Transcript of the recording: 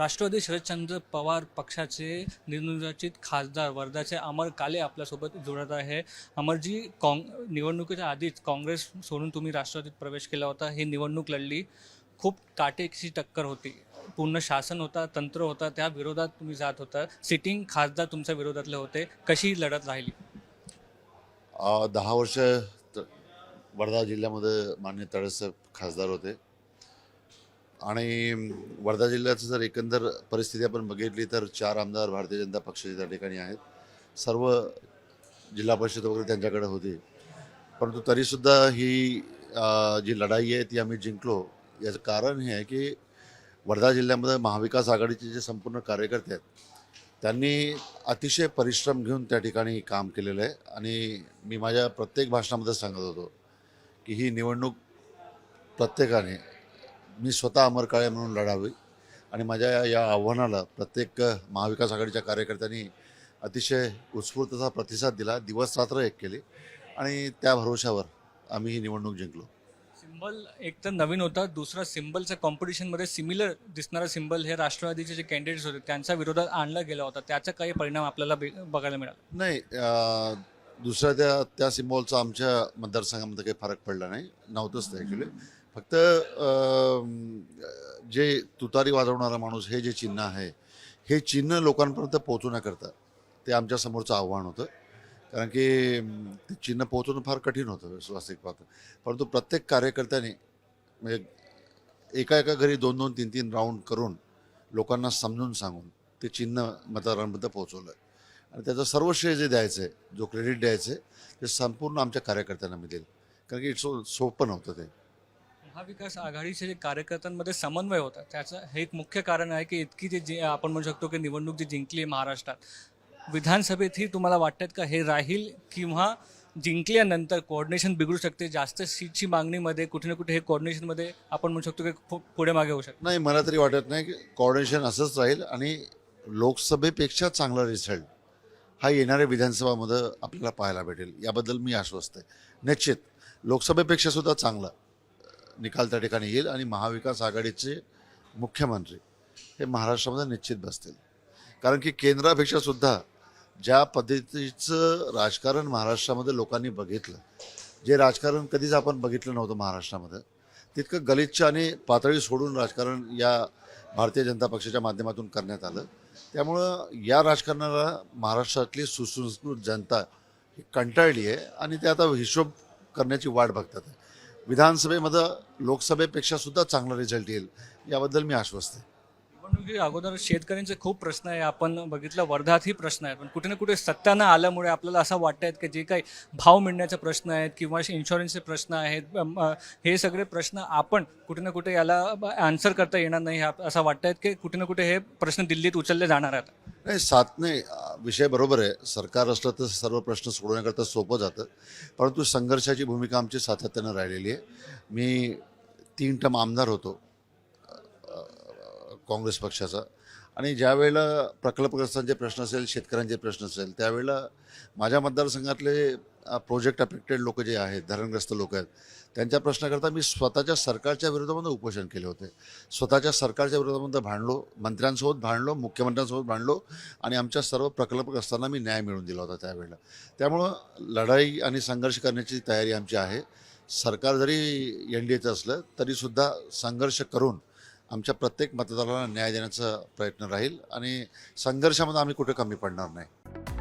राष्ट्रवादी शरदचंद्र पवार पक्षाचे निर्निर्वाचित खासदार वर्धाचे अमर काले आपल्यासोबत जुळत आहे. अमरजी काँग निवडणुकीच्या आधीच काँग्रेस सोडून तुम्ही राष्ट्रवादीत प्रवेश केला होता. ही निवडणूक लढली. खूप काटेची टक्कर होती. पूर्ण शासन होता तंत्र होता त्या विरोधात तुम्ही जात होता. सिटिंग खासदार तुमच्या विरोधातले होते. कशी लढत राहिली? दहा वर्ष वर्धा जिल्ह्यामध्ये मान्य तळसाहेब खासदार होते. आणि वर्धा जिल्ह्याचं जर एकंदर परिस्थिती आपण बघितली तर चार आमदार भारतीय जनता पक्षाचे त्या ठिकाणी आहेत. सर्व जिल्हा परिषद वगैरे त्यांच्याकडे होती. परंतु तरीसुद्धा ही जी लढाई आहे ती आम्ही जिंकलो. याचं कारण हे आहे की वर्धा जिल्ह्यामध्ये महाविकास आघाडीचे जे संपूर्ण कार्यकर्ते आहेत त्यांनी अतिशय परिश्रम घेऊन त्या ठिकाणी काम केलेलं आहे. आणि मी माझ्या प्रत्येक भाषणामध्ये सांगत होतो की ही निवडणूक प्रत्येकाने मी स्वतः अमर काळे म्हणून लढावी. आणि माझ्या या आव्हानाला प्रत्येक महाविकास आघाडीच्या कार्यकर्त्यांनी अतिशय उत्स्फूर्त असा प्रतिसाद दिला. दिवस रात्र एक केली. आणि त्या भरोशावर आम्ही ही निवडणूक जिंकलो. सिम्बल एक तर नवीन होता. दुसरा सिम्बलच्या कॉम्पिटिशनमध्ये सिमिलर दिसणारा सिम्बल हे राष्ट्रवादीचे जे कॅन्डिडेट्स होते त्यांच्या विरोधात आणला गेला होता. त्याचा काही परिणाम आपल्याला बघायला मिळाला. नाही दुसऱ्या त्या त्या सिम्बॉलचा आमच्या मतदारसंघामध्ये काही फरक पडला नाही. नव्हतंच ते ॲक्च्युली फक्त जे तुतारी वाजवणारा माणूस हे जे चिन्ह आहे हे चिन्ह लोकांपर्यंत पोहोचवण्याकरता ते आमच्या समोरचं आव्हान होतं. कारण की ते चिन्ह पोहोचवणं फार कठीण होतं स्वास्तिक पात्र. परंतु प्रत्येक कार्यकर्त्याने म्हणजे एका एका घरी दोन दोन तीन तीन राऊंड करून लोकांना समजून सांगून ते चिन्ह मतदारांपर्यंत पोहोचवलं. आणि त्याचं सर्व श्रेय जे द्यायचं आहे जो क्रेडिट द्यायचं आहे ते संपूर्ण आमच्या कार्यकर्त्यांना मिळेल. कारण की सो सोपं नव्हतं ते. महाविकास आघाडीचे जे कार्यकर्त्यांमध्ये समन्वय होता त्याचं हे एक मुख्य कारण आहे की इतकी जे जे आपण म्हणू शकतो की निवडणूक जी जिंकली आहे महाराष्ट्रात विधानसभेतही तुम्हाला वाटतात का हे राहील किंवा जिंकल्यानंतर कोऑर्डिनेशन बिघडू शकते जास्त सीटची मागणीमध्ये कुठे ना कुठे हे कोऑर्डिनेशनमध्ये आपण म्हणू शकतो की खूप पुढे मागे होऊ शकतो? नाही मला तरी वाटत नाही की कोऑर्डिनेशन असंच राहील आणि लोकसभेपेक्षा चांगला रिझल्ट हा येणाऱ्या विधानसभामध्ये आपल्याला पाहायला भेटेल. याबद्दल मी आश्वस्त आहे. निश्चित लोकसभेपेक्षा सुद्धा चांगला. निकाल त्या ठिकाणी येईल आणि महाविकास आघाडीचे मुख्यमंत्री हे महाराष्ट्रामध्ये निश्चित बसतील. कारण की केंद्रापेक्षा सुद्धा ज्या पद्धतीचं राजकारण महाराष्ट्रामध्ये लोकांनी बघितलं जे राजकारण कधीच आपण बघितलं नव्हतं महाराष्ट्रामध्ये तितकं गलिच्छ आणि पातळी सोडून राजकारण या भारतीय जनता पक्षाच्या माध्यमातून करण्यात आलं. त्यामुळं या राजकारणाला महाराष्ट्रातली सुसंस्कृत जनता ही कंटाळली आहे आणि ते आता हिशोब करण्याची वाट बघतात. विधानसभेमध्ये लोकसभेपेक्षा सुद्धा चांगला रिझल्ट येईल याबद्दल मी आश्वस्त आहे. निवडणुकी अगोदर शेतकऱ्यांचे खूप प्रश्न आहे. आपण बघितलं वर्धातही प्रश्न आहेत पण कुठे ना कुठे सत्ता न आल्यामुळे आपल्याला असं वाटत आहेत की जे काही भाव मिळण्याचे प्रश्न आहेत किंवा इन्शुरन्सचे प्रश्न आहेत हे सगळे प्रश्न आपण कुठे ना कुठे याला आन्सर करता येणार नाही असं वाटत आहेत की कुठे ना कुठे हे प्रश्न दिल्लीत उचलले जाणार आहेत. नाही सात नाही. विषय बरोबर आहे. सरकार असलं तर सर्व प्रश्न सोडवण्याकरता सोपं जातं. परंतु संघर्षाची भूमिका आमची सातत्यानं राहिलेली आहे. मी तीन टम आमदार होतो काँग्रेस पक्षाचा. आणि ज्यावेळेला प्रकल्पग्रस्तांचे प्रश्न असेल शेतकऱ्यांचे प्रश्न असेल त्यावेळेला माझ्या मतदारसंघातले प्रोजेक्ट अफेक्टेड लोक जे आहेत धरणग्रस्त लोक आहेत त्यांच्या प्रश्नाकरता मी स्वतःच्या सरकारच्या विरोधामध्ये उपोषण केले होते. स्वतःच्या सरकारच्या विरोधामध्ये भांडलो मंत्र्यांसोबत भांडलो मुख्यमंत्र्यांसोबत भांडलो आणि आमच्या सर्व प्रकल्पग्रस्तांना मी न्याय मिळवून दिला होता त्यावेळेला. त्यामुळं लढाई आणि संघर्ष करण्याची तयारी आमची आहे. सरकार जरी एन डी एचं असलं तरीसुद्धा संघर्ष करून आमच्या प्रत्येक मतदाराला न्याय देण्याचा प्रयत्न राहील आणि संघर्षामध्ये आम्ही कुठे कमी पडणार नाही.